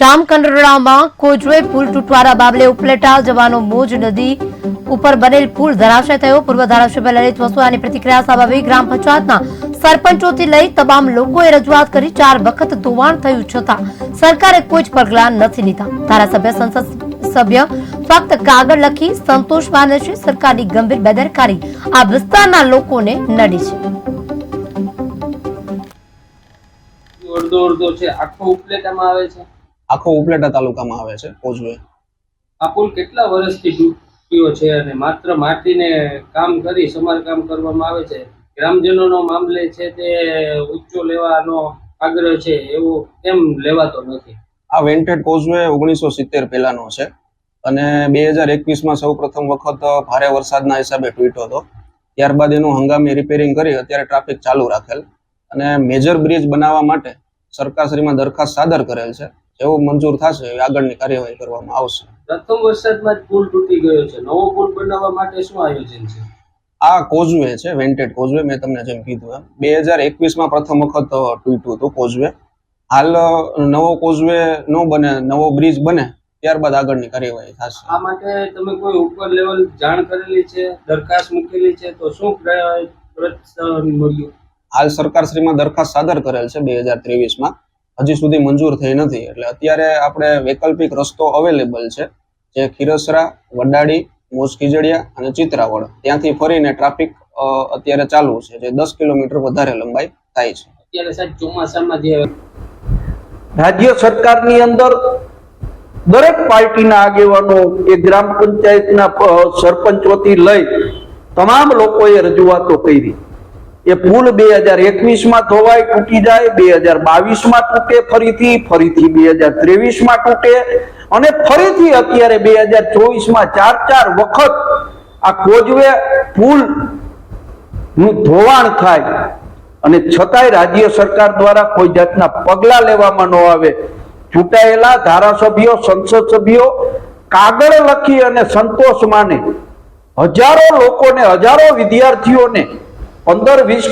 જામકંડોરણામાં કોજવે પુલ તૂટવાના મામલે ઉપલેટા જવાનો મોજ નદી ઉપર બનેલ પુલ ધરાશય થયો. પૂર્વ ધારાસભ્ય લલિત વસોયાની પ્રતિક્રિયા સ્વાભાવિક ગ્રામ પંચાયતના સરપંચોથી લઈ તમામ લોકોએ રજૂઆત કરી ચાર વખત ધોવાણ થયું છતાં સરકારે કોઈ જ પગલાં નથી લીધા. ધારાસભ્ય સંસદ સભ્ય ફક્ત કાગળ લખી સંતોષ માને છે. સરકારની ગંભીર બેદરકારી આ વિસ્તારના લોકોને નડી છે. અડધો અડધો છે. આખો ઉપલેટામાં આવે છે. આખો ઉપલેટા તાલુકામાં આવે છે કોઝવે. આ પુલ કેટલા વર્ષથી તૂટ્યો છે અને માત્ર માટીને કામ કરી સમારકામ કરવામાં આવે છે? ગ્રામજનોનો મામલે છે તે ઊંચો લેવાનો આગ્રહ છે એવું કેમ લેવાતો નથી. આ વેન્ટેડ કોઝવે ઓગણીસો સિત્તેર પહેલાનો છે અને બે હજાર એકવીસમાં સૌ પ્રથમ વખત ભારે વરસાદના હિસાબે તૂટ્યો હતો. ત્યારબાદ એનું હંગામી રિપેરિંગ કરી અત્યારે ટ્રાફિક ચાલુ રાખેલ અને મેજર બ્રિજ બનાવવા માટે સરકારશ્રીમાં દરખાસ્ત સાદર કરેલ છે. જેવું મંજૂર થશે એવી આગળની કાર્યવાહી કરવામાં આવશે. પ્રથમ વરસાદમાં જ પુલ તૂટી ગયો છે. નવો પુલ બનાવવા માટે શું આયોજન છે? આ કોઝવે છે વેન્ટેડ કોઝવે મેં તમને જેમ કીધું એમ. બે હજાર એકવીસમાં પ્રથમ વખત તૂટ્યું હતું કોઝવે. હાલ નવો કોઝવે નો બને નવો બ્રિજ બને ત્યારબાદ આગળની કાર્યવાહી થશે. આ માટે તમે કોઈ ઉપર લેવલ જાણ કરેલી છે દરખાસ્ત મૂકેલી છે તો શું પ્ર- મળ્યું? હાલ સરકારશ્રીમાં દરખાસ્ત સાદર કરેલ છે બે હજાર ત્રેવીસમાં. હજી સુધી મંજૂર થઈ નથી. એટલે અત્યારે આપણે વૈકલ્પિક રસ્તો અવેલેબલ છે જે ખીરસરા વડાડી મોજ ખીજડીયા અને ચિત્રાવડ ત્યાંથી ફરીને ટ્રાફિક અત્યારે ચાલુ છે જે દસ કિલોમીટર વધારે લંબાઈ થાય છે. અત્યારે સાહેબ ચોમાસામાં જે રાજ્ય સરકારની અંદર દરેક પાર્ટીના આગેવાનો એ ગ્રામ પંચાયતના સરપંચોથી લઈ તમામ લોકોએ રજૂઆતો કરી. એ પુલ બે હજાર એકવીસમાં ધોવાય તૂટી જાય, બે હજાર બાવીસમાં તૂટે ફરીથી ફરીથી બે હજાર ત્રેવીસમાં તૂટે અને ફરીથી અત્યારે બે હજાર ચોવીસમાં ચાર ચાર વખત આ કોજવે પુલનું ધોવાણ થાય અને છતાંય રાજ્ય સરકાર દ્વારા કોઈ જાતના પગલા લેવામાં ન આવે. ચૂંટાયેલા ધારાસભ્યો, સંસદ સભ્યો કાગળ લખી અને સંતોષ માને. હજારો લોકોને, હજારો વિદ્યાર્થીઓને પંદર વીસ